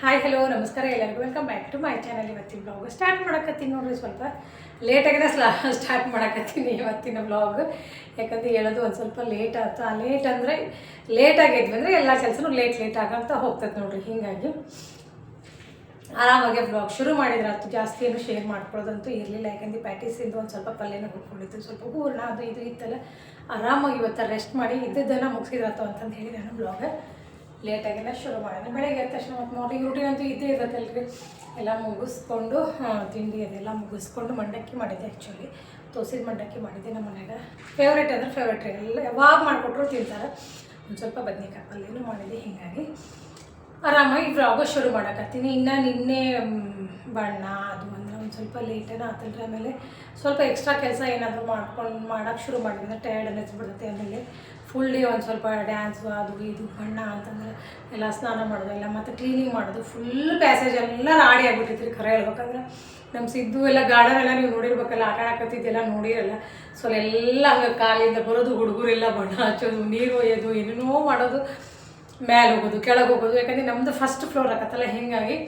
Hi hello ನಮಸ್ಕಾರ ಎಲ್ಲರಿಗೂ. Welcome back to my channel ಇವತ್ತಿನ ಬ್ಲಾಗ್ ಸ್ಟಾರ್ಟ್ ಮಾಡಕತ್ತೀನಿ ನೋಡ್ರಿ ಸ್ವಲ್ಪ ಲೇಟಾಗಿದೆ ಸ್ಲಾ ಸ್ಟಾರ್ಟ್ ಮಾಡಕತ್ತೀನಿ ಇವತ್ತಿನ ಬ್ಲಾಗ್ ಯಾಕಂದ್ರೆ ಹೇಳೋದು ಒಂದು ಸ್ವಲ್ಪ ಲೇಟ್ ಆಯ್ತು ಆ ಲೇಟ್ ಅಂದರೆ ಲೇಟ್ ಆಗಿದ್ವಿ ಅಂದರೆ ಎಲ್ಲ ಕೆಲಸನೂ ಲೇಟ್ ಲೇಟ್ ಆಗಂತ ಹೋಗ್ತದೆ ನೋಡ್ರಿ. ಹೀಗಾಗಿ ಆರಾಮಾಗಿ ಬ್ಲಾಗ್ ಶುರು ಮಾಡಿದ್ರೆ ಅದು ಜಾಸ್ತಿ ಏನು ಶೇರ್ ಮಾಡ್ಕೊಳ್ಳೋದಂತೂ ಇರಲಿಲ್ಲ. ಯಾಕಂದ್ರೆ ಪ್ಯಾಟೀಸಿಂದ ಒಂದು ಸ್ವಲ್ಪ ಪಲ್ಯನ ಹುಡ್ಕೊಂಡಿದ್ದು ಸ್ವಲ್ಪ ಹೂರ್ಣ ಅದು ಇದು ಇತ್ತಲ್ಲ. ಆರಾಮಾಗಿ ಇವತ್ತು ರೆಸ್ಟ್ ಮಾಡಿ ಇದ್ದಿದ್ದನ್ನು ಮುಗಿಸಿದ್ರಾತು ಅಂತಂದು ಹೇಳಿ ನಾನು ಬ್ಲಾಗ್ ಲೇಟಾಗೆಲ್ಲ ಶುರು ಮಾಡೋಣ ಬೆಳಗ್ಗೆ ಎದ್ದ ತಕ್ಷಣ ಮತ್ತು ಮಾರ್ನಿಂಗ್ ರೂಟೀನ್ ಅಂತೂ ಇದ್ದೇ ಇರತ್ತಲ್ರಿ ಎಲ್ಲ ಮುಗಿಸ್ಕೊಂಡು ತಿಂಡಿ ಅದೆಲ್ಲ ಮುಗಿಸ್ಕೊಂಡು ಮಂಡಕ್ಕಿ ಮಾಡಿದ್ದೆ ಆ್ಯಕ್ಚುಲಿ ತೋಸಿದ ಮಂಡಕ್ಕಿ ಮಾಡಿದ್ದೆ ನಮ್ಮ ಮನೆಯಾಗ. ಫೇವ್ರೇಟ್ ಅಂದರೆ ಫೇವ್ರೇಟ್ ಎಲ್ಲ ಯಾವಾಗ ಮಾಡಿಕೊಟ್ರು ತಿಂತಾರೆ. ಒಂದು ಸ್ವಲ್ಪ ಬದ್ನೆಕಾಯಿ ಪಲ್ಯನೂ ಮಾಡಿದ್ದೆ, ಹೀಗಾಗಿ. ಆರಾಮಾಗಿ ಬ್ಲಾಗ ಶುರು ಮಾಡಕತ್ತೀನಿ. ಇನ್ನು ನಿನ್ನೆ ಬಣ್ಣ, ಅದು ಅಂದ್ರೆ ಒಂದು ಸ್ವಲ್ಪ ಲೇಟೇನ ಆತಲ್ರಿ ಆಮೇಲೆ ಸ್ವಲ್ಪ ಎಕ್ಸ್ಟ್ರಾ ಕೆಲಸ ಏನಾದರೂ ಮಾಡ್ಕೊಂಡು ಮಾಡೋಕ್ಕೆ ಶುರು ಮಾಡಿದ್ರೆ ಟಯರ್ಡ್ ಅನ್ನಿಸ್ಬಿಡುತ್ತೆ ಆಮೇಲೆ ಫುಲ್ ಡೇ ಒಂದು ಸ್ವಲ್ಪ ಡ್ಯಾನ್ಸು ಅದು ಇದು, ಬಣ್ಣ ಅಂತಂದ್ರೆ ಎಲ್ಲ ಸ್ನಾನ ಮಾಡೋದು, ಎಲ್ಲ ಮತ್ತು ಕ್ಲೀನಿಂಗ್ ಮಾಡೋದು ಫುಲ್ ಪ್ಯಾಸೇಜ್ ಎಲ್ಲ ರಾಡಿ ಆಗಿಬಿಟ್ಟಿತ್ತು ಖರೆ ಹೇಳ್ಬೇಕಂದ್ರೆ. ನಮ್ಮ ಸಿದ್ದು ಎಲ್ಲ ಗಾರ್ಡನ್ ಎಲ್ಲ ನೀವು ನೋಡಿರ್ಬೇಕಲ್ಲ ಆಟ ಆಡಕತ್ತಿದ್ದೆಲ್ಲ ನೋಡಿರಲ್ಲ. ಸೊ ಎಲ್ಲ ಹಂಗೆ ಕಾಲಿಂದ ಬರೋದು ಹುಡುಗರೆಲ್ಲ ಬಣ್ಣ ಹಚ್ಚೋದು, ನೀರು ಒಯ್ಯೋದು, ಏನೇನೋ ಮಾಡೋದು, ಮ್ಯಾಲೆ ಹೋಗೋದು, ಕೆಳಗೆ ಹೋಗೋದು. ಯಾಕಂದ್ರೆ ನಮ್ಮದು ಫಸ್ಟ್ ಫ್ಲೋರ್ ಆಗತ್ತಲ್ಲ, ಹೀಗಾಗಿ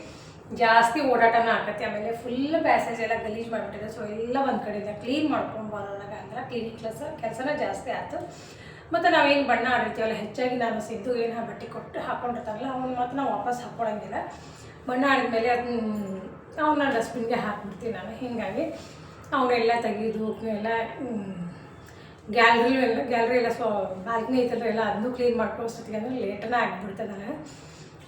ಜಾಸ್ತಿ ಓಡಾಟನ ಆಕತಿ ಆಮೇಲೆ ಫುಲ್ ಪ್ಯಾಸೇಜ್ ಎಲ್ಲ ಗಲೀಜು ಮಾಡಿಬಿಟ್ಟಿದೆ. ಸೊ ಎಲ್ಲ ಒಂದು ಕಡೆಯಿಂದ ಕ್ಲೀನ್ ಮಾಡ್ಕೊಂಡು ಬರೋದಾಗ ಅಂದ್ರೆ ಕ್ಲೀನಿಂಗ್ ಕೆಲಸ ಕೆಲಸನ ಜಾಸ್ತಿ ಆಯ್ತು ಮತ್ತು ನಾವೇನು ಬಣ್ಣ ಆಡಿರ್ತೀವಲ್ಲ, ಹೆಚ್ಚಾಗಿ ನಾನು ಸಿದ್ದು ಏನು ಬಟ್ಟೆ ಕೊಟ್ಟು ಹಾಕ್ಕೊಂಡಿರ್ತಾರಲ್ಲ ಅವನು ಮತ್ತು ನಾವು ವಾಪಸ್ ಹಾಕ್ಕೊಳಂಗಿಲ್ಲ ಬಣ್ಣ ಆಡಿದ್ಮೇಲೆ ಅದನ್ನ ಅವನ್ನ ಡಸ್ಟ್ಬಿನ್ಗೆ ಹಾಕ್ಬಿಡ್ತೀನಿ ನಾನು, ಹೀಗಾಗಿ ಅವನ್ನೆಲ್ಲ ತೆಗೆದು, ಎಲ್ಲ ಗ್ಯಾಲ್ರಿ ಎಲ್ಲ ಗ್ಯಾಲ್ರಿ ಎಲ್ಲ ಸೊ ಬಾಲ್ಕನಿ ಐತಲ್ಲ, ಎಲ್ಲ ಅದನ್ನು ಕ್ಲೀನ್ ಮಾಡ್ಕೊಳ್ಳೋಷ್ಟೊತ್ತಿಗೆ ಅಂದ್ರೆ ಲೇಟನೇ ಆಗಿಬಿಡ್ತದೆ ನನಗೆ.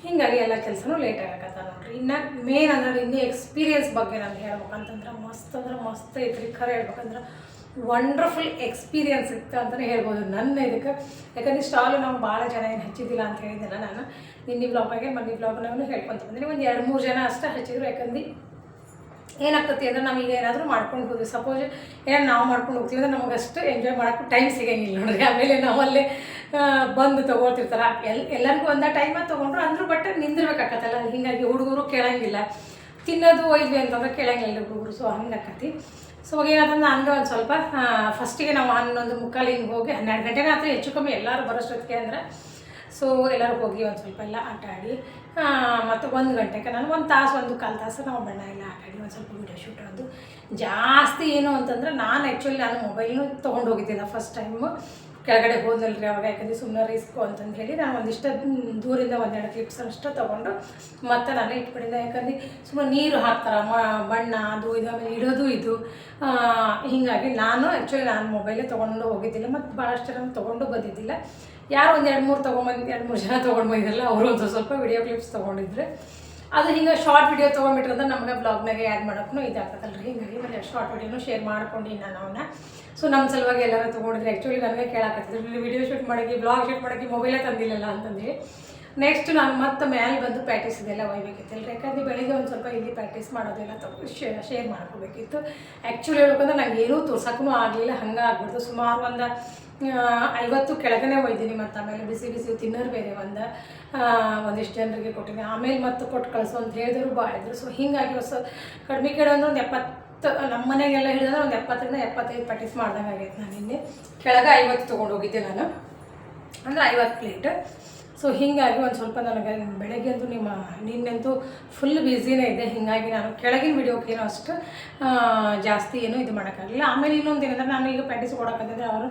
ಹೀಗಾಗಿ ಎಲ್ಲ ಕೆಲಸನೂ ಲೇಟ್ ಆಗಕತ್ತ ನೋಡ್ರಿ. ಇನ್ನು ಮೇನ್ ಅಂದ್ರೆ ಇನ್ನೂ ಎಕ್ಸ್ಪೀರಿಯನ್ಸ್ ಬಗ್ಗೆ ನಾನು ಹೇಳ್ಬೇಕಂತಂದ್ರೆ ಮಸ್ತ್ ಅಂದ್ರೆ ಮಸ್ತ್ ಐತ್ರಿ, ಖರೆ ಹೇಳ್ಬೇಕಂದ್ರೆ ವಂಡರ್ಫುಲ್ ಎಕ್ಸ್ಪೀರಿಯನ್ಸ್ ಇತ್ತು ಅಂತಲೇ ಹೇಳ್ಬೋದು. ನನ್ನ ಇದಕ್ಕೆ. ಯಾಕಂದ್ರೆ ಸ್ಟಾಲು ನಾವು ಭಾಳ ಜನ ಏನು ಹಚ್ಚಿದ್ದಿಲ್ಲ ಅಂತ ಹೇಳಿದ್ದೆಲ್ಲ ನಾನು. ನಿನ್ನೆ ಬ್ಲಾಗಾಗೆ ಮೊನ್ನೆ ಬ್ಲಾಗ್ನಾಗೂ ಹೇಳ್ಕೊತ ಬಂದಿನಿ. ಒಂದು ಎರಡು ಮೂರು ಜನ ಅಷ್ಟೇ ಹಚ್ಚಿದ್ರು. ಯಾಕಂದ್ರೆ ಏನಾಗ್ತತಿ ಅಂದ್ರೆ ಈಗ ಏನಾದರೂ ಮಾಡ್ಕೊಂಡು ಹೋದ್ವಿ. ಸಪೋಸ್ ಏನಾದ್ರು ನಾವು ಮಾಡ್ಕೊಂಡು ಹೋಗ್ತೀವಿ ಅಂದರೆ ನಮಗೆ ಅಷ್ಟು ಎಂಜಾಯ್ ಮಾಡೋಕ್ಕೆ ಟೈಮ್ ಸಿಗೋಂಗಿಲ್ಲ ನೋಡ್ರಿ. ಆಮೇಲೆ ನಾವಲ್ಲೇ ಬಂದು ತೊಗೊಳ್ತಿರ್ತಾರೆ. ಎಲ್, ಎಲ್ಲರಿಗೂ ಒಂದೇ ಟೈಮ ತೊಗೊಂಡ್ರು. ಅಂದರು ಬಟ್ ನಿಂದಿರ್ಬೇಕಾಗತ್ತಲ್ಲ ಹೀಗಾಗಿ ಹುಡುಗರು ಕೇಳಂಗಿಲ್ಲ. ತಿನ್ನೋದು ಒಯ್ದು ಅಂತಂದ್ರೆ ಕೇಳಂಗಿಲ್ಲ ಹುಡುಗರು ಸೊ ಹಂಗೆ ಆಕತಿ ಸೊ ಏನಾದ್ರೂ ಹಂಗೆ ಒಂದು ಸ್ವಲ್ಪ ಫಸ್ಟಿಗೆ ನಾವು ಹನ್ನೊಂದು ಮುಕ್ಕಾಲು ಹಿಂಗೆ ಹೋಗಿ ಹನ್ನೆರಡು ಗಂಟೆಗೆ ಆದರೆ ಹೆಚ್ಚು ಕಮ್ಮಿ ಎಲ್ಲರೂ ಬರೋಷ್ಟೊತ್ತಿಗೆ ಅಂದ್ರೆ ಸೊ ಎಲ್ಲರೂ ಹೋಗಿ ಒಂದು ಸ್ವಲ್ಪ ಎಲ್ಲ ಆಟ ಆಡಿ ಮತ್ತು ಒಂದು ಗಂಟೆಗೆ ನಾನು ಒಂದು ತಾಸು, ಒಂದು ಕಾಲು ತಾಸು ನಾವು ಬಣ್ಣ ಎಲ್ಲ ಆಟ ಆಡಿ, ಒಂದು ಸ್ವಲ್ಪ ವೀಡಿಯೋ ಶೂಟ್ ಅದು ಜಾಸ್ತಿ ಏನು ಅಂತಂದ್ರೆ ನಾನು ಆ್ಯಕ್ಚುಲಿ ನಾನು ಮೊಬೈಲ್ನು ತೊಗೊಂಡು ಹೋಗಿದ್ದಿಲ್ಲ ಫಸ್ಟ್ ಟೈಮು ಕೆಳಗಡೆ ಹೋದಲ್ರಿ ಅವಾಗ ಯಾಕಂದ್ರೆ ಸುಮ್ಮನೆ ರಿಸ್ಕು ಅಂತಂದು ಹೇಳಿ ನಾನು ಒಂದಿಷ್ಟು ದೂರಿಂದ ಒಂದೆರಡು ಕ್ಲಿಪ್ಸ್ ಅಷ್ಟು ತೊಗೊಂಡು ಮತ್ತೆ ನಾನು ಇಟ್ಕೊಂಡಿದ್ದೆ. ಯಾಕಂದ್ರೆ ಸುಮ್ಮನೆ ನೀರು ಹಾಕ್ತಾರೆ ಬಣ್ಣ ಅದು ಇದು ಆಮೇಲೆ ಇಡೋದು ಇದು. ಹೀಗಾಗಿ ನಾನು ಆ್ಯಕ್ಚುಲಿ ನಾನು ಮೊಬೈಲೇ ತೊಗೊಂಡು ಹೋಗಿದ್ದಿಲ್ಲ, ಮತ್ತು ಭಾಳಷ್ಟು ಜನ ತೊಗೊಂಡು ಬಂದಿದ್ದಿಲ್ಲ. ಯಾರು ಒಂದು ಎರಡು ಮೂರು ತೊಗೊಂಬಂದು, ಎರಡು ಮೂರು ಜನ ತೊಗೊಂಡು ಬಂದಿರಲ್ಲ ಅವರು ಒಂದು ಸ್ವಲ್ಪ ವಿಡಿಯೋ ಕ್ಲಿಪ್ಸ್ ತೊಗೊಂಡಿದ್ರೆ. ಅದು ಹಿಂಗೆ ಶಾರ್ಟ್ ವಿಡಿಯೋ ತೊಗೊಂಡ್ಬಿಟ್ರಂದ್ರೆ ನಮಗೆ ಬ್ಲಾಗ್ನಾಗೆ ಆ್ಯಡ್ ಮಾಡೋಕ್ಕೂ ಇದಾಗತ್ತಲ್ರಿ ಹಿಂಗಾಗಿ ಮತ್ತೆ ಶಾರ್ಟ್ ವಿಡಿಯೋನು ಶೇರ್ ಮಾಡ್ಕೊಂಡು ನಾನು ಅವನ್ನ ಸೊ ನಮ್ಮ ಸಲುವಾಗಿ ಎಲ್ಲರೂ ತೊಗೊಂಡಿದ್ರೆ ಆ್ಯಕ್ಚುಲಿ ನನಗೆ ಕೇಳಾಕತ್ತಿದ್ರು. ವಿಡಿಯೋ ಶೂಟ್ ಮಾಡೋಕ್ಕೆ ಬ್ಲಾಗ್ ಶೂಟ್ ಮಾಡೋಕ್ಕೆ ಮೊಬೈಲೇ ತಂದಿಲ್ಲಲ್ಲ ಅಂತಂದೇಳಿ ನೆಕ್ಸ್ಟ್ ನಾನು ಮತ್ತೆ ಮೇಲೆ ಬಂದು ಪ್ರ್ಯಾಕ್ಟೀಸ್ ಇದೆಲ್ಲ ಒಯ್ಬೇಕಿತ್ತಲ್ಲ ಯಾಕಂದ್ರೆ ಬೆಳಿಗ್ಗೆ ಒಂದು ಸ್ವಲ್ಪ ಇಲ್ಲಿ ಪ್ರಾಕ್ಟೀಸ್ ಮಾಡೋದೆಲ್ಲ ಶೇ ಶೇರ್ ಮಾಡ್ಕೋಬೇಕಿತ್ತು. ಆ್ಯಕ್ಚುಲಿ ಹೇಳ್ಬೇಕಂದ್ರೆ ನಂಗೆ ಏನೂ ತೋರ್ಸೋಕ್ಕೂ ಆಗಲಿಲ್ಲ. ಹಂಗೆ ಆಗ್ಬಿಡ್ತು ಸುಮಾರು ಒಂದು ಐವತ್ತು ಕೆಳಗನೆ ಒಯ್ದೀನಿ ಮತ್ತು ಆಮೇಲೆ ಬಿಸಿ ಬಿಸಿ ತಿನ್ನೋರು ಬೇರೆ ಒಂದು. ಒಂದಿಷ್ಟು ಜನರಿಗೆ ಕೊಟ್ಟಿನಿ. ಆಮೇಲೆ ಮತ್ತು ಕೊಟ್ಟು ಕಳಿಸು ಅಂತ ಹೇಳಿದ್ರು ಭಾಳ ಇದ್ರು ಸೊ ಹೀಗಾಗಿ ಹೊಸ ಕಡಿಮೆ ಕಡೆ ಅಂದ್ರೆ ಒಂದು ಎಪ್ಪತ್ತು ನಮ್ಮ ಮನೆಗೆಲ್ಲ ಹಿಡಿದ್ರೆ ಒಂದು ಎಪ್ಪತ್ತರಿಂದ ಎಪ್ಪತ್ತೈದು ಪ್ಯಾಟೀಸ್ ಮಾಡ್ದಂಗೆ ಆಗೈತೆ ನಾನು ನಿನ್ನೆ. ಕೆಳಗೆ ಐವತ್ತು ತೊಗೊಂಡು ಹೋಗಿದ್ದೆ ನಾನು. ಅಂದರೆ ಐವತ್ತು ಪ್ಲೇಟ್ ಸೊ ಹೀಗಾಗಿ ಒಂದು ಸ್ವಲ್ಪ ನನಗೆ ಬೆಳಗ್ಗೆ ಅಂತೂ ನಿಮ್ಮ, ನಿನ್ನೆಂತೂ ಫುಲ್ ಬ್ಯುಸಿನೇ ಇದೆ. ಹೀಗಾಗಿ ನಾನು ಕೆಳಗಿನ ವಿಡಿಯೋಕ್ಕೇನೋ ಅಷ್ಟು ಜಾಸ್ತಿ ಏನು ಇದು ಮಾಡೋಕ್ಕಾಗಲಿಲ್ಲ. ಆಮೇಲೆ ಇನ್ನೊಂದು ಏನಂದ್ರೆ ನಾನು ಈಗ ಪ್ಯಾಟಿಸ್ ಕೊಡೋಕ್ಕಂತಂದ್ರೆ ಅವರು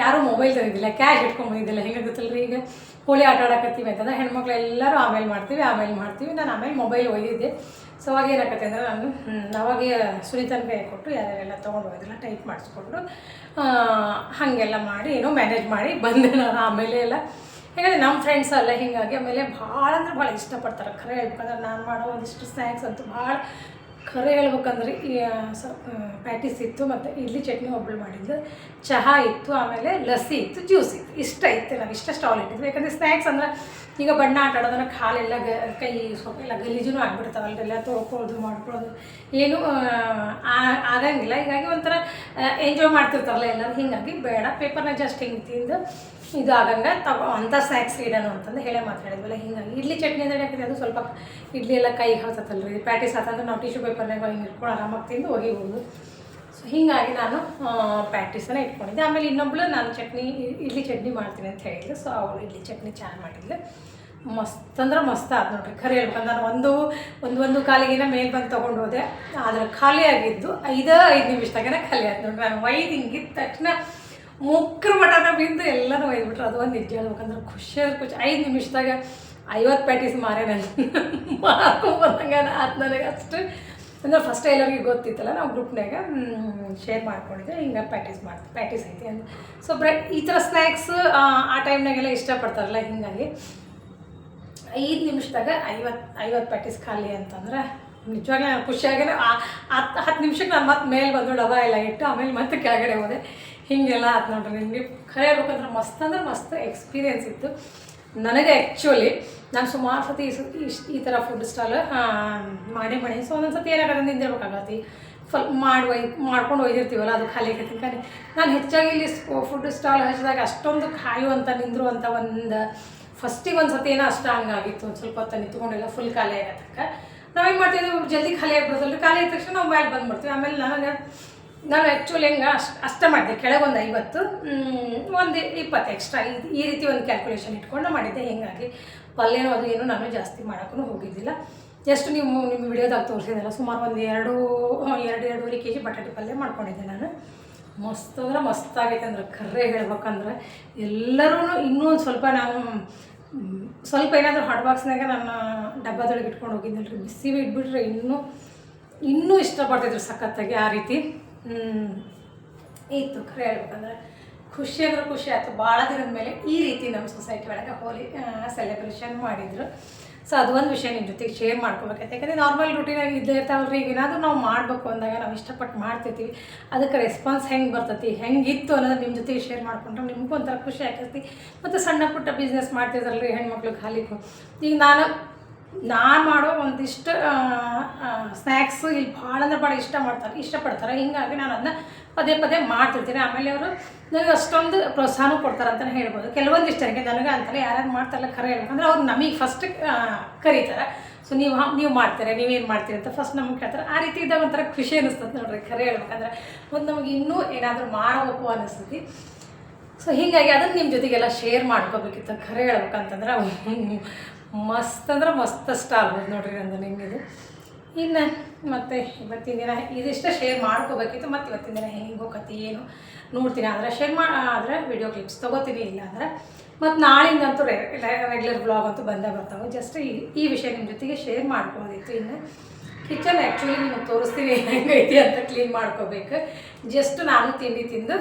ಯಾರೂ ಮೊಬೈಲ್ ತಂದಿದ್ದಿಲ್ಲ ಕ್ಯಾಶ್ ಇಟ್ಕೊಂಬಂದಿದ್ದಿಲ್ಲ ಹೆಂಗೆ ಗೊತ್ತಲ್ರಿ ಈಗ? ಹೋಳಿ ಆಟ ಆಡಕತ್ತೀವಿ ಅಂತಂದ್ರೆ ಹೆಣ್ಮಕ್ಳು ಎಲ್ಲರೂ ಆಮೇಲೆ ಮಾಡ್ತೀವಿ ಆಮೇಲೆ ಮಾಡ್ತೀವಿ. ನಾನು ಆಮೇಲೆ ಮೊಬೈಲ್ ಒಯ್ದಿದ್ದೆ. ಸೊ ಅವಾಗ ಏನಾಗತ್ತೆ ಅಂದ್ರೆ ನಾನು ಅವಾಗ ಸುನೀತನ ಕೈ ಕೊಟ್ಟು ಯಾರ್ಯಾರೆಲ್ಲ ತೊಗೊಂಡು ಹೋಗೋದಿಲ್ಲ ಟೈಪ್ ಮಾಡಿಸ್ಕೊಂಡು ಹಾಗೆಲ್ಲ ಮಾಡಿ, ಏನೋ ಮ್ಯಾನೇಜ್ ಮಾಡಿ ಬಂದೆ ನಾನು ಆಮೇಲೆ ಎಲ್ಲ. ಹೇಗಂದ್ರೆ ನಮ್ಮ ಫ್ರೆಂಡ್ಸ್ ಅಲ್ಲ, ಹೀಗಾಗಿ ಆಮೇಲೆ ಭಾಳ ಅಂದ್ರೆ ಭಾಳ ಇಷ್ಟಪಡ್ತಾರೆ. ಖರೆ ಹೇಳ್ಬೇಕಂದ್ರೆ ನಾನು ಮಾಡೋ ಒಂದಿಷ್ಟು ಸ್ನ್ಯಾಕ್ಸ್ ಅಂತೂ ಭಾಳ ಖರೆ ಹೇಳ್ಬೇಕಂದ್ರೆ ಈ ಪ್ಯಾಟೀಸ್ ಇತ್ತು ಮತ್ತು ಇಡ್ಲಿ ಚಟ್ನಿ ಒಬ್ಬಳು ಮಾಡಿದ್ದು. ಚಹಾ ಇತ್ತು, ಆಮೇಲೆ ಲಸ್ಸಿ ಇತ್ತು, ಜ್ಯೂಸ್ ಇತ್ತು. ಇಷ್ಟ ಇತ್ತು, ನಾವು ಇಷ್ಟ ಸ್ಟಾಲ್ ಇಟ್ಟಿದ್ವಿ. ಯಾಕಂದರೆ ಸ್ನ್ಯಾಕ್ಸ್ ಅಂದ್ರೆ ಈಗ ಬಣ್ಣ ಆಟ ಆಡೋದನ್ನ ಕಾಲೆಲ್ಲ ಗ, ಕೈ ಸ್ವಲ್ಪ ಎಲ್ಲ ಗಲೀಜು ಆಗ್ಬಿಡ್ತಾವಲ್ಲ ಎಲ್ಲ ತೊಳ್ಕೊಳ್ಳೋದು ಮಾಡ್ಕೊಳ್ಳೋದು ಏನೂ ಆಗಂಗಿಲ್ಲ. ಹೀಗಾಗಿ ಒಂಥರ ಎಂಜಾಯ್ ಮಾಡ್ತಿರ್ತಾರಲ್ಲ ಎಲ್ಲರೂ. ಹೀಗಾಗಿ ಬೇಡ. ಪೇಪರ್ನ ಜಸ್ಟ್ ಹಿಂಗೆ ತಿಂದು ಇದು ಆಗಂಗೆ ತಗೋ ಅಂಥ ಸ್ನ್ಯಾಕ್ಸ್ ಇಡೋಣ ಅಂತಂದು ಹೇಳೇ ಮಾತಾಡಿದ್ವಲ್ಲ ಹಿಂಗಾಗಿ ಇಡ್ಲಿ ಚಟ್ನಿ ಅಂದರೆ ಯಾಕಂದ್ರೆ ಅದು ಸ್ವಲ್ಪ ಇಡ್ಲಿ ಎಲ್ಲ ಕೈ ಹಾಕ್ತತ್ತಲ್ರಿ ಪ್ಯಾಟಿಸ್ ಆತಂದ್ರೆ ನಾವು ಟಿಶ್ಯೂ ಪೇಪರ್ನಾಗ ಹಿಂಗೆ ಇಟ್ಕೊಂಡು ಆರಾಮಾಗಿ ತಿಂದು ಒಗಿಬೋದು. ಸೊ ಹೀಗಾಗಿ ನಾನು ಪ್ಯಾಟಿಸನ್ನ ಇಟ್ಕೊಂಡಿದ್ದೆ. ಆಮೇಲೆ ಇನ್ನೊಬ್ಳು ನಾನು ಚಟ್ನಿ ಇಡ್ಲಿ ಚಟ್ನಿ ಮಾಡ್ತೀನಿ ಅಂತ ಹೇಳಿದ್ಲು. ಸೊ ಅವಳು ಇಡ್ಲಿ ಚಟ್ನಿ ಚೆನ್ನಾಗಿ ಮಾಡಿದ್ಲು. ಮಸ್ತ್ ಅಂದ್ರೆ ಮಸ್ತ್ ಆಯ್ತು ನೋಡ್ರಿ. ಖರೆ ಹೇಳ್ಕೊಂಡು ನಾನು ಒಂದು ಒಂದು ಒಂದು ಕಾಲಿಗೆನ ಮೇಲೆ ಬಂದು ತೊಗೊಂಡು ಹೋದೆ ಆದ್ರೆ ಖಾಲಿ ಆಗಿದ್ದು ಐದು ಐದು ನಿಮಿಷದಾಗನೇ ಖಾಲಿ ಆಯ್ತು ನೋಡ್ರಿ. ನಾನು ಒಯ್ದು ಹಿಂಗಿದ್ದ ತಕ್ಷಣ ಮುಕ್ಕರ ಮಟನ ಬಿಂದು ಎಲ್ಲನೂ ಒಯ್ದ್ಬಿಟ್ರು. ಅದು ಒಂದು ನಿಜ ಹೇಳ್ಬೇಕಂದ್ರೆ ಖುಷಿ ಖುಷಿ. ಐದು ನಿಮಿಷದಾಗ ಐವತ್ತು ಪ್ಯಾಟೀಸ್ ಮಾರೇ ನಾನು. ಮಾರ್ಕೊಂಬಂದಂಗೆ ಆತು ನನಗೆ ಅಷ್ಟು. ಅಂದ್ರೆ ಫಸ್ಟ್ ಎಲ್ಲರಿಗೂ ಗೊತ್ತಿತ್ತಲ್ಲ, ನಾವು ಗ್ರೂಪ್ನಾಗ ಶೇರ್ ಮಾಡ್ಕೊಂಡಿದ್ದೆ, ಹಿಂಗೆ ಪ್ಯಾಟೀಸ್ ಮಾಡ್ತೀವಿ ಪ್ಯಾಟೀಸ್ ಐತಿ ಅಂತ. ಸೊ ಬ್ರೆಡ್ ಈ ಥರ ಸ್ನ್ಯಾಕ್ಸ್ ಆ ಟೈಮ್ನಾಗೆಲ್ಲ ಇಷ್ಟಪಡ್ತಾರಲ್ಲ, ಹಿಂಗಾಗಿ. ಐದು ನಿಮಿಷದಾಗ ಐವತ್ತು ಐವತ್ತು ಪ್ಯಾಟೀಸ್ ಖಾಲಿ ಅಂತಂದ್ರೆ ನಿಜವಾಗ್ಲೂ ನಾನು ಖುಷಿಯಾಗೇ ಹತ್ತು ಹತ್ತು ನಿಮಿಷಕ್ಕೆ ನಾನು ಮತ್ತೆ ಮೇಲೆ ಬಂದು ಡಬ್ಬ ಎಲ್ಲ ಇಟ್ಟು ಆಮೇಲೆ ಮತ್ತೆ ಕೆಳಗಡೆ ಹೋದೆ. ಹೀಗೆಲ್ಲ ಆತು ನೋಡ್ರಿ, ನಿಮಗೆ ಖರೆ ಹೇಳ್ಬೇಕಂದ್ರೆ ಮಸ್ತ್ ಅಂದ್ರೆ ಮಸ್ತ್ ಎಕ್ಸ್ಪೀರಿಯೆನ್ಸ್ ಇತ್ತು. ನನಗೆ ಆ್ಯಕ್ಚುಲಿ ನಾನು ಸುಮಾರು ಸತಿ ಈ ಈ ಥರ ಫುಡ್ ಸ್ಟಾಲ್ ಮಾಡಿ ಮಾಡಿ ಸೊ ಒಂದೊಂದು ಸತಿ ಏನಾಗುತ್ತೆ ನಿಂದಿರ್ಬೇಕಾಗತ್ತೆ ಫಲ್ ಮಾಡಿ ಒಯ್ ಮಾಡ್ಕೊಂಡು ಒಯ್ದಿರ್ತೀವಲ್ಲ, ಅದು ಖಾಲಿ ಆಗೈತಿ ನಾನು ಹೆಚ್ಚಾಗಿ ಇಲ್ಲಿ ಫುಡ್ ಸ್ಟಾಲ್ ಹಚ್ಚಿದಾಗ ಅಷ್ಟೊಂದು ಕಾಯುವಂಥ ಅಂತ ಒಂದು ಫಸ್ಟಿಗೆ ಒಂದು ಸತಿ ಏನೋ ಅಷ್ಟ ಹಂಗಾಗಿತ್ತು, ಒಂದು ಸ್ವಲ್ಪ ಹೊತ್ತು ನಿಂತ್ಕೊಂಡೆಲ್ಲ ಫುಲ್ ಖಾಲಿ ಆಗತ್ತಕ್ಕ. ನಾವೇನು ಮಾಡ್ತೀವಿ ಜಲ್ದಿ ಖಾಲಿ ಆಗ್ಬಿಡ್ತಲ್ಲ ಖಾಲಿ ಆದ ತಕ್ಷಣ ನಾವು ಮೇಲೆ ಬಂದ್ಬಿಡ್ತೀವಿ. ಆಮೇಲೆ ನನಗೆ ನಾನು ಆ್ಯಕ್ಚುಲಿ ಹೆಂಗೆ ಅಷ್ಟು ಅಷ್ಟೇ ಮಾಡಿದೆ. ಕೆಳಗೆ ಒಂದು ಐವತ್ತು ಒಂದು ಇಪ್ಪತ್ತು ಎಕ್ಸ್ಟ್ರಾ ಇದು ಈ ರೀತಿ ಒಂದು ಕ್ಯಾಲ್ಕುಲೇಷನ್ ಇಟ್ಕೊಂಡು ಮಾಡಿದ್ದೆ ಹೀಗಾಗಿ? ಪಲ್ಯನೂ ಅದು ಏನು ನಾನು ಜಾಸ್ತಿ ಮಾಡೋಕ್ಕೂ ಹೋಗಿದ್ದಿಲ್ಲ. ಜಸ್ಟ್ ನೀವು ನಿಮ್ಮ ವಿಡಿಯೋದಾಗ ತೋರಿಸಿದಲ್ಲ ಸುಮಾರು ಒಂದು ಎರಡು ಎರಡು, ಎರಡೂವರೆ ಕೆ ಜಿ ಬಟಾಟೆ ಪಲ್ಯ ಮಾಡ್ಕೊಂಡಿದ್ದೆ ನಾನು. ಮಸ್ತ್ ಅಂದ್ರೆ ಮಸ್ತ್ ಆಗೈತೆ ಅಂದ್ರೆ ಕರ್ರೆ ಹೇಳ್ಬೇಕಂದ್ರೆ ಎಲ್ಲರೂ ಇನ್ನೂ ಒಂದು ಸ್ವಲ್ಪ ನಾನು ಸ್ವಲ್ಪ ಏನಾದರೂ ಹಾಟ್ ಬಾಕ್ಸ್ನಾಗ ನನ್ನ ಡಬ್ಬದೊಳಗೆ ಇಟ್ಕೊಂಡು ಹೋಗಿದ್ದಿಲ್ಲ ರೀ ಬಿಸಿ ಇಟ್ಬಿಟ್ರೆ ಇನ್ನೂ ಇನ್ನೂ ಇಷ್ಟಪಡ್ತಿದ್ರು ಸಖತ್ತಾಗಿ ಆ ರೀತಿ. ಇತ್ತು ಖರೆ ಹೇಳ್ಬೇಕಂದ್ರೆ ಖುಷಿ ಅಂದ್ರೆ ಖುಷಿ ಆಯಿತು. ಭಾಳ ದಿನದ ಮೇಲೆ ಈ ರೀತಿ ನಮ್ಮ ಸೊಸೈಟಿ ಒಳಗೆ ಹೋಲಿ ಸೆಲೆಬ್ರೇಷನ್ ಮಾಡಿದರು. ಸೊ ಅದು ಒಂದು ವಿಷಯ ನಿಮ್ಮ ಜೊತೆಗೆ ಶೇರ್ ಮಾಡ್ಕೋಬೇಕಾಯ್ತು ಯಾಕಂದರೆ ನಾರ್ಮಲ್ ರೂಟೀನಾಗಿ ಇದ್ದೇ ಇರ್ತಾವಲ್ರಿ, ಈಗ ಏನಾದರೂ ನಾವು ಮಾಡಬೇಕು ಅಂದಾಗ ನಾವು ಇಷ್ಟಪಟ್ಟು ಮಾಡ್ತಿರ್ತೀವಿ ಅದಕ್ಕೆ ರೆಸ್ಪಾನ್ಸ್ ಹೆಂಗೆ ಬರ್ತೈತಿ ಹೆಂಗಿತ್ತು ಅನ್ನೋದು ನಿಮ್ಮ ಜೊತೆಗೆ ಶೇರ್ ಮಾಡ್ಕೊಂಡ್ರೆ ನಿಮಗೂ ಒಂಥರ ಖುಷಿ ಆಗ್ತೈತಿ. ಮತ್ತು ಸಣ್ಣ ಪುಟ್ಟ ಬಿಸ್ನೆಸ್ ಮಾಡ್ತಿದ್ರಲ್ಲ ಹೆಣ್ಮಕ್ಳು ಖಾಲಿ ಈಗ ನಾನು ನಾನು ಮಾಡೋ ಒಂದಿಷ್ಟು ಸ್ನ್ಯಾಕ್ಸು ಇಲ್ಲಿ ಭಾಳ ಅಂದ್ರೆ ಭಾಳ ಇಷ್ಟ ಮಾಡ್ತಾರೆ, ಇಷ್ಟಪಡ್ತಾರೆ. ಹಿಂಗಾಗಿ ನಾನು ಅದನ್ನ ಪದೇ ಪದೇ ಮಾಡ್ತಿರ್ತೀನಿ. ಆಮೇಲೆ ಅವರು ನನಗೆ ಅಷ್ಟೊಂದು ಪ್ರೋತ್ಸಾಹನೂ ಕೊಡ್ತಾರೆ ಅಂತಲೇ ಹೇಳ್ಬೋದು. ಕೆಲವೊಂದಿಷ್ಟು ನನಗೆ ಅಂತಲೇ ಯಾರ್ಯಾರು ಮಾಡ್ತಾರಲ್ಲ ಖರೆ ಹೇಳ್ಬೇಕಂದ್ರೆ ಅವ್ರು ನಮಗೆ ಫಸ್ಟ್ ಕರೀತಾರೆ. ಸೊ ನೀವು ನೀವು ಮಾಡ್ತೀರಾ, ನೀವೇನು ಮಾಡ್ತೀರಿ ಅಂತ ಫಸ್ಟ್ ನಮ್ಗೆ ಕೇಳ್ತಾರೆ. ಆ ರೀತಿ ಇದ್ದಾಗ ಒಂಥರ ಖುಷಿ ಅನಿಸ್ತದೆ ನೋಡ್ರಿ ಕರೆ ಹೇಳ್ಬೇಕಂದ್ರೆ ಒಂದು ನಮಗೆ ಇನ್ನೂ ಏನಾದರೂ ಮಾಡಬೇಕು ಅನಿಸ್ತೈತಿ. ಸೊ ಹೀಗಾಗಿ ಅದನ್ನು ನಿಮ್ಮ ಜೊತೆಗೆಲ್ಲ ಶೇರ್ ಮಾಡ್ಕೋಬೇಕಿತ್ತು. ಖರೆ ಹೇಳ್ಬೇಕಂತಂದ್ರೆ ಮಸ್ತ್ ಅಂದ್ರೆ ಮಸ್ತ್ ಆಗ್ಬೋದು ನೋಡ್ರಿ ನಂದು ಇದು ಇನ್ನು ಮತ್ತೆ ಇವತ್ತಿನ ದಿನ ಇದಿಷ್ಟೇ ಶೇರ್ ಮಾಡ್ಕೋಬೇಕಿತ್ತು, ಮತ್ತು ಇವತ್ತಿನ ದಿನ ಹೆಂಗೆ ಹೋಗತಿ, ಏನು ನೋಡ್ತೀನಿ. ಆದರೆ ಶೇರ್ ಮಾ ಆದರೆ ವಿಡಿಯೋ ಕ್ಲಿಪ್ಸ್ ತೊಗೋತೀನಿ ಇಲ್ಲ ಅಂದರೆ ಮತ್ತು ನಾಳಿಂದಂತೂ ರೆಗ್ಯುಲರ್ ಬ್ಲಾಗ್ ಅಂತೂ ಬಂದೇ ಬರ್ತಾವೆ. ಜಸ್ಟ್ ಈ ಈ ವಿಷಯ ನಿಮ್ಮ ಜೊತೆಗೆ ಶೇರ್ ಮಾಡ್ಕೋಬೋದಿತ್ತು. ಇನ್ನು ಕಿಚನ್ ಆ್ಯಕ್ಚುಲಿ ನಿಮಗೆ ತೋರಿಸ್ತೀನಿ ಹೆಂಗೈತಿ ಅಂತ ಕ್ಲೀನ್ ಮಾಡ್ಕೋಬೇಕು. ಜಸ್ಟ್ ನಾನು ತಿಂಡಿ ತಿಂದು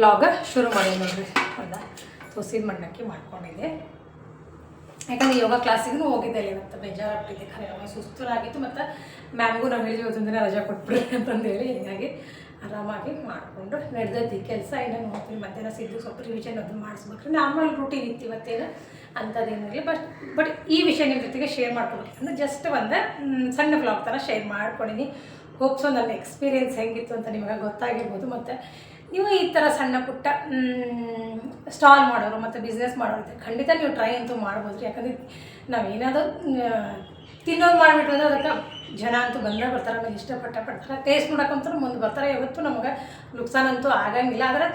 ವ್ಲಾಗ ಶುರು ಮಾಡಿ ನೋಡಿರಿ. ಹೌದಾ? ತುಸಿದ ಮಣ್ಣಕ್ಕೆ ಮಾಡ್ಕೊಂಡಿದ್ದೆ. ಯಾಕಂದ್ರೆ ಯೋಗ ಕ್ಲಾಸಿಗೂ ಹೋಗಿದ್ದೆ ಅಲ್ಲಿ ಇವತ್ತು ಬೇಜಾರಾಗ್ತಿದ್ದೆ ಖರೆ ಅವಾಗ ಸುಸ್ತರಾಗಿತ್ತು ಮತ್ತು ಮ್ಯಾಮ್ಗೂ ನಾವು ಹೇಳಿದ್ವಿ ಇವತ್ತೊಂದು ದಿನ ರಜಾ ಕೊಟ್ಬಿಡ್ರಿ ಅಂತಂದೇಳಿ ಹೀಗಾಗಿ ಆರಾಮಾಗಿ ಮಾಡಿಕೊಂಡು ನಡೆದೈತಿ. ಕೆಲಸ ಏನೋ ನೋಡ್ತೀನಿ ಮಧ್ಯಾಹ್ನ ಸಿದ್ದು ಸ್ವಲ್ಪ ರಿವಿಷನ್ ಅದು ಮಾಡಿಸ್ಬೇಕು ನಾರ್ಮಲ್ ರೂಟೀನ್ ಇತ್ತು ಇವತ್ತೇನು ಅಂಥದ್ದೇನಿರಲಿ ಬಟ್ ಬಟ್ ಈ ವಿಷಯ ನಿಮ್ಮ ಜೊತೆಗೆ ಶೇರ್ ಮಾಡ್ಕೊಬೇಕಂದ್ರೆ ಜಸ್ಟ್ ಒಂದು ಸಣ್ಣ ಬ್ಲಾಗ್ ಥರ ಶೇರ್ ಮಾಡ್ಕೊಂಡಿನಿ. ಹೋಪ್ಸೋ ನನ್ನ ಎಕ್ಸ್ಪೀರಿಯೆನ್ಸ್ ಹೆಂಗಿತ್ತು ಅಂತ ನಿಮಗೆ ಗೊತ್ತಾಗಿರ್ಬೋದು, ಮತ್ತು ನೀವು ಈ ಥರ ಸಣ್ಣ ಪುಟ್ಟ ಸ್ಟಾಲ್ ಮಾಡೋರು ಮತ್ತು ಬಿಸ್ನೆಸ್ ಮಾಡೋರು ಖಂಡಿತ ನೀವು ಟ್ರೈ ಅಂತೂ ಮಾಡ್ಬೋದು ಯಾಕಂದರೆ ನಾವೇನಾದರೂ ತಿನ್ನೋದು ಮಾಡಿಬಿಟ್ರು ಅಂದ್ರೆ ಅದಕ್ಕೆ ಜನ ಅಂತೂ ಬಂದೇ ಬರ್ತಾರೆ, ಆಮೇಲೆ ಇಷ್ಟಪಟ್ಟ ಪಡ್ತಾರೆ ಟೇಸ್ಟ್ ನೋಡೋಕ್ಕಂತೂ ಮುಂದೆ ಬರ್ತಾರೆ. ಯಾವತ್ತೂ ನಮಗೆ ಅಂತೂ ಆಗಂಗಿಲ್ಲ. ಆದರೆ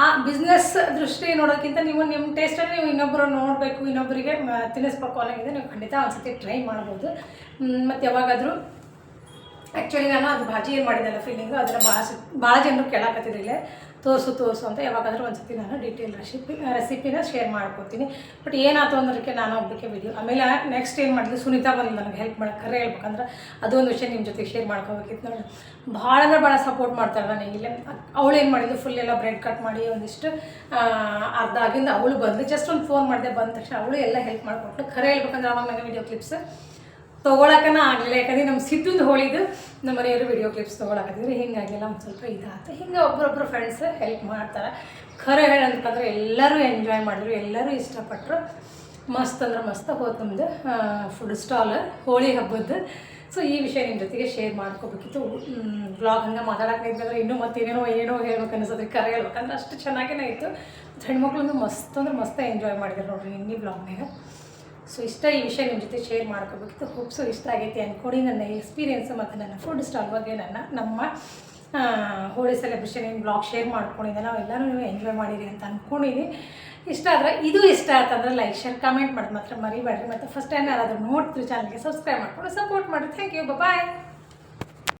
ಆ ಬಿಸ್ನೆಸ್ ದೃಷ್ಟಿ ನೋಡೋಕ್ಕಿಂತ ನೀವು ನಿಮ್ಮ ಟೇಸ್ಟಲ್ಲಿ ನೀವು ಇನ್ನೊಬ್ಬರು ನೋಡಬೇಕು ಇನ್ನೊಬ್ಬರಿಗೆ ತಿನ್ನಿಸ್ಬೇಕು ಅನ್ನೋಂಗಿದೆ ನೀವು ಖಂಡಿತ ಒಂದು ಸರ್ತಿ ಟ್ರೈ ಮಾಡ್ಬೋದು ಮತ್ತು ಯಾವಾಗಾದರೂ ಆ್ಯಕ್ಚುಲಿ ನಾನು ಅದು ಭಾಜಿ ಏನು ಮಾಡಿದ್ದಲ್ಲ ಫೀಲಿಂಗು ಅದರ ಭಾಳ ಭಾಳ ಜನರು ಕೇಳಾಕತ್ತಿದ್ದಿಲ್ಲ ತೋರಿಸು ತೋರಿಸು ಅಂತ ಯಾವಾಗಾದರೂ ಒಂದ್ಸತಿ ನಾನು ಡೀಟೇಲ್ ರೆಸಿಪಿ ರೆಸಿಪಿನ ಶೇರ್ ಮಾಡ್ಕೊತೀನಿ. ಬಟ್ ಏನಾಯ್ತು ಅಂದ್ರಕ್ಕೆ ನಾನು ಒಬ್ಬಕ್ಕೆ ವಿಡಿಯೋ ಆಮೇಲೆ ನೆಕ್ಸ್ಟ್ ಏನು ಮಾಡಿದ್ರು ಸುನೀತಾ ಬಂದು ನನಗೆ ಹೆಲ್ಪ್ ಮಾಡಿ ಕರೆ ಹೇಳ್ಬೇಕಂದ್ರೆ ಅದೊಂದು ವಿಷಯ ನಿಮ್ಮ ಜೊತೆಗೆ ಶೇರ್ ಮಾಡ್ಕೋಬೇಕಿತ್ತು ನೋಡಿ. ಭಾಳ ಅಂದ್ರೆ ಭಾಳ ಸಪೋರ್ಟ್ ಮಾಡ್ತಾರೆ ನನಗೆ ಇಲ್ಲೇ. ಅವಳು ಏನು ಮಾಡಿದ್ಲು? ಫುಲ್ ಎಲ್ಲ ಬ್ರೆಡ್ ಕಟ್ ಮಾಡಿ ಒಂದಿಷ್ಟು ಅರ್ಧ ಆಗಿಂದ ಅವಳು ಬಂದು ಜಸ್ಟ್ ಒಂದು ಫೋನ್ ಮಾಡಿದೆ ಬಂದ ತಕ್ಷಣ ಅವಳು ಎಲ್ಲ ಹೆಲ್ಪ್ ಮಾಡಿಕೊಟ್ಟು ಕರೆ ಹೇಳ್ಬೇಕಂದ್ರೆ ಅವಾಗ ನನಗೆ ವಿಡಿಯೋ ಕ್ಲಿಪ್ಸ್ ತೊಗೊಳಕನ ಆಗಲಿಲ್ಲ. ಯಾಕಂದ್ರೆ ನಮ್ಮ ಸಿದ್ದುಂದು ಹೋಳಿದು ನಮ್ಮ ಮನೆಯವರು ವಿಡಿಯೋ ಕ್ಲಿಪ್ಸ್ ತೊಗೊಳಕತ್ತಿದ್ರೆ. ಹಿಂಗಾಗಿಲ್ಲ ಒಂದು ಸ್ವಲ್ಪ ಇದಾಯ್ತು ಹಿಂಗೆ ಒಬ್ಬರೊಬ್ಬರು ಫ್ರೆಂಡ್ಸ್ ಹೆಲ್ಪ್ ಮಾಡ್ತಾರೆ. ಖರೆ ಹೇಳಂತಂದ್ರೆ ಎಲ್ಲರೂ ಎಂಜಾಯ್ ಮಾಡಿದ್ರು. ಎಲ್ಲರೂ ಇಷ್ಟಪಟ್ಟರು ಮಸ್ತ್ ಅಂದ್ರೆ ಮಸ್ತ್ ಹೋಯ್ತು ನಮ್ಮದು ಫುಡ್ ಸ್ಟಾಲ್ ಹೋಳಿ ಹಬ್ಬದ್ದು. ಸೊ ಈ ವಿಷಯ ನಿಮ್ಮ ಜೊತೆಗೆ ಶೇರ್ ಮಾಡ್ಕೋಬೇಕಿತ್ತು. ಬ್ಲಾಗ್ ಹಂಗೆ ಮಾತಾಡಕ್ಕೆ ಇನ್ನೂ ಇನ್ನೂ ಮತ್ತೇನೇನೋ ಏನೋ ಹೇಳ್ಬೇಕು ಅನ್ನಿಸೋದ್ರೆ ಕರೆ ಹೇಳ್ಬೇಕಂದ್ರೆ ಅಷ್ಟು ಚೆನ್ನಾಗೇ ಇತ್ತು. ಹೆಣ್ಮಕ್ಳು ಮಸ್ತ್ ಅಂದ್ರೆ ಮಸ್ತ್ ಎಂಜಾಯ್ ಮಾಡಿದ್ರು ನೋಡ್ರಿ ಇನ್ನಿ ಬ್ಲಾಗ್ನಾಗ ಸೊ ಇಷ್ಟ ಈ ವಿಷಯ ನಿಮ್ಮ ಜೊತೆ ಶೇರ್ ಮಾಡ್ಕೋಬೇಕಿತ್ತು. ಹೋಪ್ಸು ಇಷ್ಟ ಆಗೈತಿ ಅಂದ್ಕೊಂಡು ನನ್ನ ಎಕ್ಸ್ಪೀರಿಯೆನ್ಸು ಮತ್ತು ನನ್ನ ಫುಡ್ ಸ್ಟಾಲ್ ಬಗ್ಗೆ ನನ್ನ, ನಮ್ಮ ಹೋಳಿ ಸೆಲೆಬ್ರೇಷನ್ ಏನು ಬ್ಲಾಗ್ ಶೇರ್ ಮಾಡ್ಕೊಂಡಿದ್ದೆ. ನಾವೆಲ್ಲರೂ ನೀವು ಎಂಜಾಯ್ ಮಾಡಿರಿ ಅಂತ ಅಂದ್ಕೊಂಡಿದ್ದೀನಿ ಇಷ್ಟ ಆದರೆ ಇದು ಇಷ್ಟ ಆಯ್ತಂದ್ರೆ ಲೈಕ್ ಶೇರ್ ಕಮೆಂಟ್ ಮಾಡೋದು ಮಾತ್ರ ಮರಿಬೇಡ್ರಿ. ಮತ್ತು ಫಸ್ಟ್ ಟೈಮ್ ಯಾರಾದರೂ ನೋಡ್ತೀವಿ ಚಾನಲ್ಗೆ ಸಬ್ಸ್ಕ್ರೈಬ್ ಮಾಡಿಕೊಂಡು ಸಪೋರ್ಟ್ ಮಾಡಿ ಥ್ಯಾಂಕ್ ಯು ಬಾಯ್